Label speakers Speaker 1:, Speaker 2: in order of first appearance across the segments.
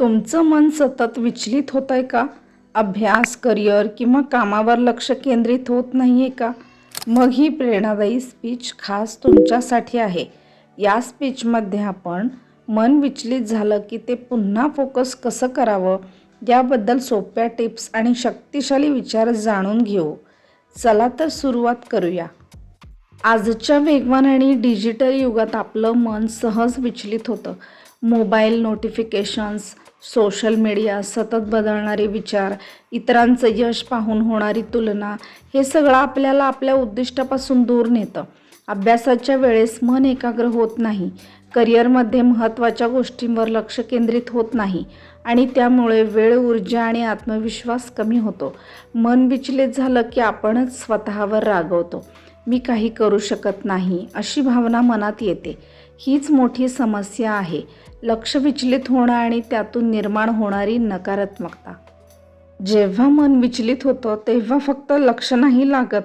Speaker 1: तुमचं मन सतत विचलित होत आहे का? अभ्यास करिअर किंवा कामावर लक्ष केंद्रित होत नाही आहे का? मग ही प्रेरणादायी स्पीच खास तुमच्यासाठी आहे. या स्पीचमध्ये आपण मन विचलित झालं की ते पुन्हा फोकस कसं करावं? याबद्दल सोप्या टिप्स आणि शक्तिशाली विचार जाणून घेऊ. चला तर सुरुवात करूया. आजच्या वेगवान आणि डिजिटल युगात आपलं मन सहज विचलित होतं. मोबाईल नोटिफिकेशन्स सोशल मीडिया सतत बदलणारे विचार इतरांचं यश पाहून होणारी तुलना हे सगळं आपल्याला आपल्या उद्दिष्टापासून दूर नेतं. अभ्यासाच्या वेळेस मन एकाग्र होत नाही. करिअरमध्ये महत्त्वाच्या गोष्टींवर लक्ष केंद्रित होत नाही आणि त्यामुळे वेळ ऊर्जा आणि आत्मविश्वास कमी होतो. मन विचलित झालं की आपणच स्वतःवर रागवतो. मी काही करू शकत नाही अशी भावना मनात येते. हीच मोठी समस्या आहे. लक्ष विचलित होणं आणि त्यातून निर्माण होणारी नकारात्मकता. जेव्हा मन विचलित होतं तेव्हा फक्त लक्ष नाही लागत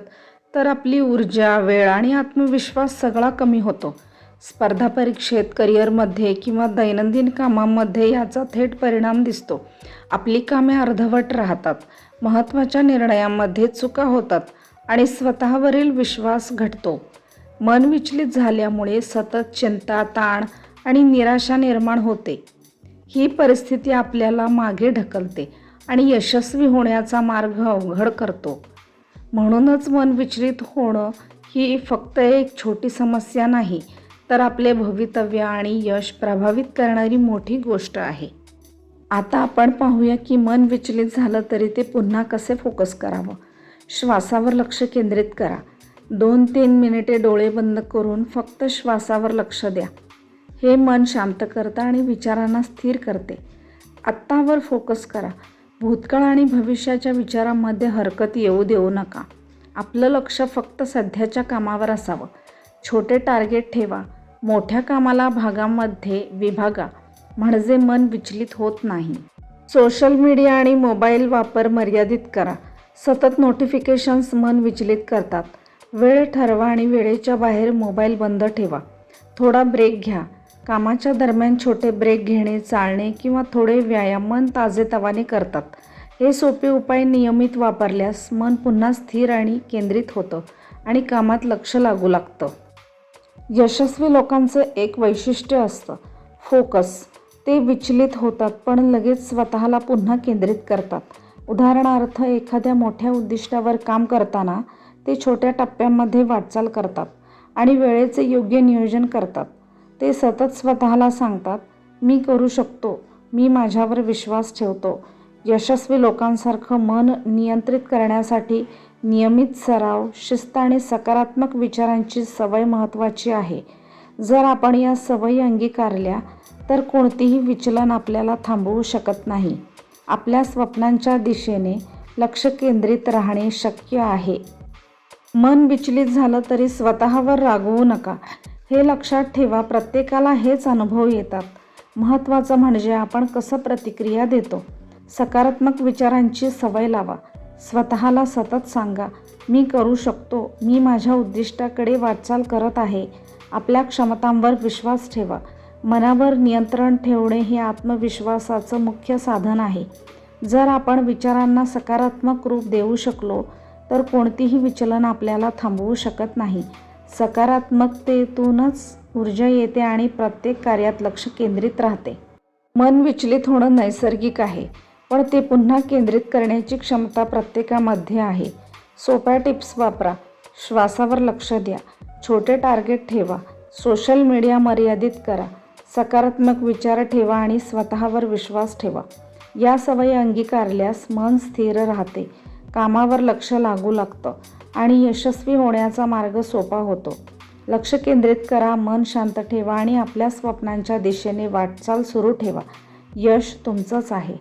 Speaker 1: तर आपली ऊर्जा वेळ आणि आत्मविश्वास सगळा कमी होतो. स्पर्धा परीक्षेत करिअरमध्ये किंवा दैनंदिन कामांमध्ये याचा थेट परिणाम दिसतो. आपली कामे अर्धवट राहतात महत्त्वाच्या निर्णयांमध्ये चुका होतात आणि स्वतःवरील विश्वास घटतो. मन विचलित झाल्यामुळे सतत चिंता ताण आणि निराशा निर्माण होते. ही परिस्थिती आपल्याला मागे ढकलते आणि यशस्वी होण्याचा मार्ग अवघड करतो. म्हणूनच मन विचलित होणं ही फक्त एक छोटी समस्या नाही तर आपले भवितव्य आणि यश प्रभावित करणारी मोठी गोष्ट आहे. आता आपण पाहूया की मन विचलित झालं तरी ते पुन्हा कसे फोकस करावं? श्वासावर लक्ष केंद्रित करा. दोन तीन मिनिटे डोळे बंद करून फक्त श्वासावर लक्ष द्या. हे मन शांत करतं आणि विचारांना स्थिर करते. आत्तावर फोकस करा. भूतकाळ आणि भविष्याच्या विचारांमध्ये हरकत येऊ देऊ नका. आपलं लक्ष फक्त सध्याच्या कामावर असावं. छोटे टार्गेट ठेवा. मोठ्या कामाला भागामध्ये विभागा. म्हणजे मन विचलित होत नाही. सोशल मीडिया आणि मोबाईल वापर मर्यादित करा. सतत नोटिफिकेशन्स मन विचलित करतात. वेळ ठरवा आणि वेळेच्या बाहेर मोबाईल बंद ठेवा. थोडा ब्रेक घ्या. कामाच्या दरम्यान छोटे ब्रेक घेणे चालणे किंवा थोडे व्यायाम मन ताजेतवाने करतात. हे सोपे उपाय नियमित वापरल्यास मन पुन्हा स्थिर आणि केंद्रित होतं आणि कामात लक्ष लागू लागतं. यशस्वी लोकांचं एक वैशिष्ट्य असतं. फोकस. ते विचलित होतात पण लगेच स्वतःला पुन्हा केंद्रित करतात. उदाहरणार्थ एखाद्या मोठ्या उद्दिष्टावर काम करताना ते छोट्या टप्प्यांमध्ये वाटचाल करतात आणि वेळेचे योग्य नियोजन करतात. ते सतत स्वतःला सांगतात मी करू शकतो. मी माझ्यावर विश्वास ठेवतो. यशस्वी लोकांसारखं मन नियंत्रित करण्यासाठी नियमित सराव शिस्त आणि सकारात्मक विचारांची सवय महत्त्वाची आहे. जर आपण या सवयी अंगीकारल्या तर कोणतीही विचलन आपल्याला थांबवू शकत नाही. आपल्या स्वप्नांच्या दिशेने लक्ष केंद्रित राहणे शक्य आहे. मन विचलित झालं तरी स्वतःवर रागवू नका. हे लक्षात ठेवा प्रत्येकाला हेच अनुभव येतात. महत्त्वाचं म्हणजे आपण कसं प्रतिक्रिया देतो. सकारात्मक विचारांची सवय लावा. स्वतःला सतत सांगा मी करू शकतो. मी माझ्या उद्दिष्टाकडे वाटचाल करत आहे. आपल्या क्षमतांवर विश्वास ठेवा. मनावर नियंत्रण ठेवणे हे आत्मविश्वासाचं मुख्य साधन आहे. जर आपण विचारांना सकारात्मक रूप देऊ शकलो तर कोणतीही विचलन आपल्याला थांबवू शकत नाही. सकारात्मकतेतूनच ऊर्जा येते आणि प्रत्येक कार्यात लक्ष केंद्रित राहते. मन विचलित होणं नैसर्गिक आहे पण ते पुन्हा केंद्रित करण्याची क्षमता प्रत्येकामध्ये आहे. सोप्या टिप्स वापरा. श्वासावर लक्ष द्या. छोटे टार्गेट ठेवा. सोशल मीडिया मर्यादित करा. सकारात्मक विचार ठेवा आणि स्वतःवर विश्वास ठेवा. या सवयी अंगीकारल्यास मन स्थिर राहते. कामावर लक्ष लागू लागतं आणि यशस्वी होण्याचा मार्ग सोपा होतो. लक्ष केंद्रित करा मन शांत ठेवा आणि आपल्या स्वप्नांच्या दिशेने वाटचाल सुरू ठेवा. यश तुमचंच आहे.